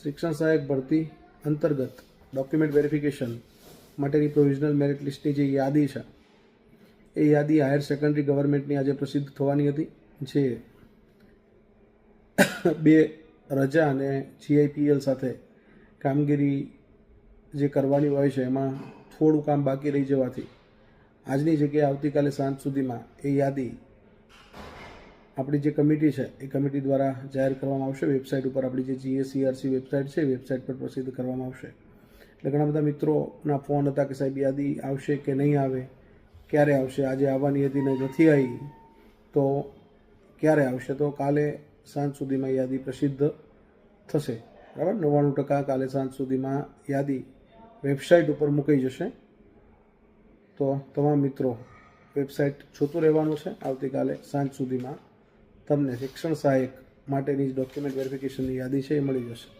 શિક્ષણ સહાયક ભરતી અંતર્ગત ડોક્યુમેન્ટ વેરિફિકેશન માટેની પ્રોવિઝનલ મેરિટ લિસ્ટની જે યાદી છે, એ યાદી હાયર સેકન્ડરી ગવર્મેન્ટની આજે પ્રસિદ્ધ થવાની હતી, જે બે રજા અને જીઆઈપીએલ સાથે કામગીરી જે કરવાની હોય છે, એમાં થોડું કામ બાકી રહી જવાથી આજની જગ્યાએ આવતીકાલે સાંજ સુધીમાં એ યાદી આપણી જે કમિટી છે, એ કમિટી દ્વારા જાહેર કરવામાં આવશે. વેબસાઇટ ઉપર આપણી જે જીએસસીઆરસી વેબસાઇટ છે વેબસાઇટ પર પ્રસિદ્ધ કરવામાં આવશે. એટલે ઘણા બધા મિત્રોના ફોન હતા કે સાહેબ, યાદી આવશે કે નહીં આવે? ક્યારે આવશે? આજે આવવાની હતી ને નથી આવી. તો ક્યારે આવશે? તો કાલે સાંજ સુધીમાં યાદી પ્રસિદ્ધ થશે. બરાબર? નવ્વાણું ટકા કાલે સાંજ સુધીમાં યાદી વેબસાઇટ ઉપર મૂકાઈ જશે. તો તમામ મિત્રો વેબસાઇટ જોતું રહેવાનું છે. આવતીકાલે સાંજ સુધીમાં તમને શિક્ષણ સહાયક માટેની ડોક્યુમેન્ટ વેરિફિકેશનની યાદી છે એ મળી જશે.